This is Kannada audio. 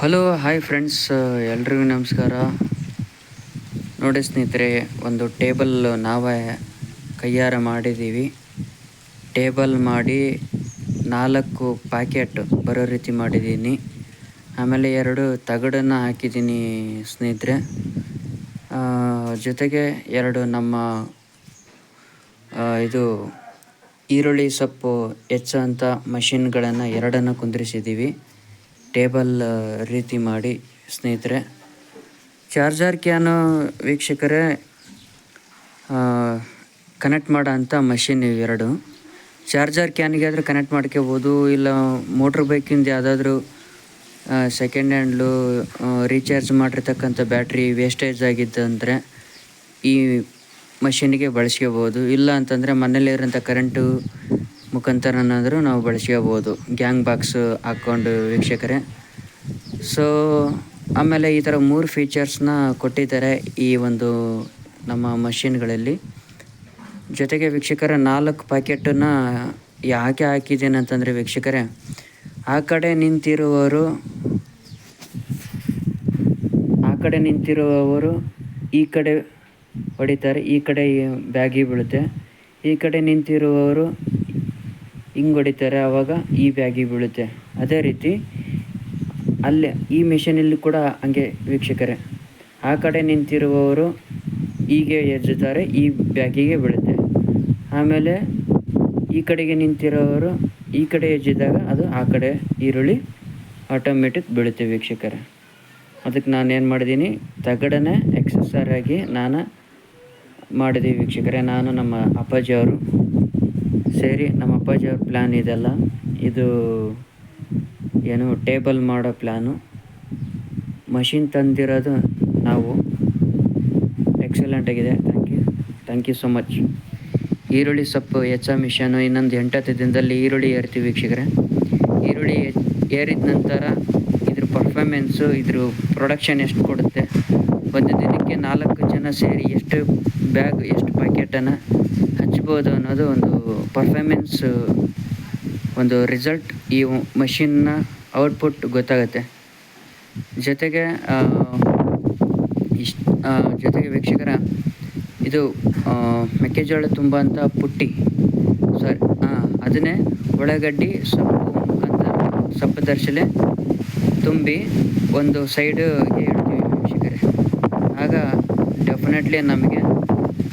ಹಲೋ ಹಾಯ್ ಫ್ರೆಂಡ್ಸ್ ಎಲ್ರಿಗೂ ನಮಸ್ಕಾರ. ನೋಡಿ ಸ್ನೇಹಿತರೆ, ಒಂದು ಟೇಬಲ್ ನಾವೇ ಕೈಯಾರ ಮಾಡಿದ್ದೀವಿ. ಟೇಬಲ್ ಮಾಡಿ ನಾಲ್ಕು ಪ್ಯಾಕೆಟ್ ಬರೋ ರೀತಿ ಮಾಡಿದ್ದೀನಿ. ಆಮೇಲೆ ಎರಡು ತಗಡನ್ನು ಹಾಕಿದ್ದೀನಿ ಸ್ನೇಹಿತರೆ. ಜೊತೆಗೆ ಎರಡು ನಮ್ಮ ಇದು ಈರುಳ್ಳಿ ಸೊಪ್ಪು ಹೆಚ್ಚುವಂಥ ಮಷಿನ್ಗಳನ್ನು ಎರಡನ್ನು ಕುಂದಿರಿಸಿದ್ದೀವಿ. ಟೇಬಲ್ ರೀತಿ ಮಾಡಿ ಸ್ನೇಹಿತರೆ. ಚಾರ್ಜರ್ ಕ್ಯಾನು ವೀಕ್ಷಕರೇ ಕನೆಕ್ಟ್ ಮಾಡೋ ಅಂಥ ಮಷಿನ್ ಇವೆರಡು ಚಾರ್ಜರ್ ಕ್ಯಾನಿಗೆ ಆದರೂ ಕನೆಕ್ಟ್ ಮಾಡ್ಕೋಬೋದು, ಇಲ್ಲ ಮೋಟ್ರ್ ಬೈಕಿಂದ ಯಾವುದಾದ್ರೂ ಸೆಕೆಂಡ್ ಹ್ಯಾಂಡ್ಲು ರೀಚಾರ್ಜ್ ಮಾಡಿರ್ತಕ್ಕಂಥ ಬ್ಯಾಟ್ರಿ ವೇಸ್ಟೇಜ್ ಆಗಿದ್ದಂದರೆ ಈ ಮಷಿನ್ಗೆ ಬಳಸ್ಕೋಬೋದು. ಇಲ್ಲ ಅಂತಂದರೆ ಮನೇಲಿರೋಂಥ ಕರೆಂಟು ಮುಖಾಂತರನಾದರೂ ನಾವು ಬಳಸ್ಕೋಬೋದು. ಗ್ಯಾಂಗ್ ಬಾಕ್ಸ್ ಹಾಕ್ಕೊಂಡು ವೀಕ್ಷಕರೇ. ಸೊ ಆಮೇಲೆ ಈ ಥರ ಮೂರು ಫೀಚರ್ಸ್ನ ಕೊಟ್ಟಿದ್ದಾರೆ ಈ ಒಂದು ನಮ್ಮ ಮಷಿನ್ಗಳಲ್ಲಿ. ಜೊತೆಗೆ ವೀಕ್ಷಕರ ನಾಲ್ಕು ಪ್ಯಾಕೆಟನ್ನು ಯಾಕೆ ಹಾಕಿದ್ದೇನೆ ಅಂತಂದರೆ ವೀಕ್ಷಕರೇ, ಆ ಕಡೆ ನಿಂತಿರುವವರು, ಆ ಕಡೆ ನಿಂತಿರುವವರು ಈ ಕಡೆ ಹೊಡಿತಾರೆ, ಈ ಕಡೆ ಬ್ಯಾಗಿ ಬೀಳುತ್ತೆ. ಈ ಕಡೆ ನಿಂತಿರುವವರು ಹಿಂಗೆ ಹೊಡಿತಾರೆ ಆವಾಗ ಈ ಬ್ಯಾಗಿ ಬೀಳುತ್ತೆ. ಅದೇ ರೀತಿ ಅಲ್ಲೇ ಈ ಮಿಷನಲ್ಲಿ ಕೂಡ ಹಂಗೆ ವೀಕ್ಷಕರೇ. ಆ ಕಡೆ ನಿಂತಿರುವವರು ಹೀಗೆ ಎಜ್ಜುತ್ತಾರೆ ಈ ಬ್ಯಾಗಿಗೆ ಬೀಳುತ್ತೆ. ಆಮೇಲೆ ಈ ಕಡೆಗೆ ನಿಂತಿರೋವರು ಈ ಕಡೆ ಎಜ್ಜಿದಾಗ ಅದು ಆ ಕಡೆ ಈರುಳ್ಳಿ ಆಟೋಮೆಟಿಕ್ ಬೀಳುತ್ತೆ ವೀಕ್ಷಕರೇ. ಅದಕ್ಕೆ ನಾನು ಏನು ಮಾಡಿದ್ದೀನಿ, ತಗಡನೆ ಎಕ್ಸಸರ್ ಆಗಿ ನಾನು ಮಾಡಿದೆ ವೀಕ್ಷಕರೇ. ನಾನು ನಮ್ಮ ಅಪ್ಪಾಜಿಯವರು. ಸೇರಿ ನಮ್ಮ ಅಪ್ಪಾಜಿಯವ್ರ ಪ್ಲ್ಯಾನ್ ಇದೆಲ್ಲ. ಇದು ಏನು ಟೇಬಲ್ ಮಾಡೋ ಪ್ಲ್ಯಾನು ಮಷಿನ್ ತಂದಿರೋದು ನಾವು. ಎಕ್ಸಲೆಂಟ್ ಆಗಿದೆ. Thank you thank you so much ಈರುಳ್ಳಿ ಸೊಪ್ಪು ಹೆಚ್ಚ ಮಿಷನು ಇನ್ನೊಂದು ಎಂಟತ್ತು ದಿನದಲ್ಲಿ ಈರುಳ್ಳಿ ಏರ್ತೀವಿ ವೀಕ್ಷಕರೆ. ಈರುಳ್ಳಿ ಏರಿದ ನಂತರ ಇದ್ರ ಪರ್ಫಾರ್ಮೆನ್ಸು ಇದ್ರ ಪ್ರೊಡಕ್ಷನ್ ಎಷ್ಟು ಕೊಡುತ್ತೆ? ಒಂದು ದಿನಕ್ಕೆ ನಾಲ್ಕು ಜನ ಸೇರಿ ಎಷ್ಟು ಬ್ಯಾಗ್, ಎಷ್ಟು ಪ್ಯಾಕೆಟನ್ನು ಹಚ್ಬೋದು ಅನ್ನೋದು ಒಂದು ಪರ್ಫಾರ್ಮೆನ್ಸ್ ಒಂದು ರಿಸಲ್ಟ್ ಈ ಮಷಿನ್ನ ಔಟ್ಪುಟ್ ಗೊತ್ತಾಗುತ್ತೆ. ಜೊತೆಗೆ ಇಷ್ಟು ಜೊತೆಗೆ ವೀಕ್ಷಕರ, ಇದು ಮೆಕ್ಕೆಜೋಳ ತುಂಬ ಅಂತ ಪುಟ್ಟಿ ಸಾರಿ ಅದನ್ನೇ ಉಳ್ಳಾಗಡ್ಡಿ ಸೊಪ್ಪು ಮುಖಾಂತರ ಸೊಪ್ಪು ದರ್ಶಲೆ ತುಂಬಿ ಒಂದು ಸೈಡ್ಗೆ ಆಗ ಡೆಫಿನೆಟ್ಲಿ ನಮಗೆ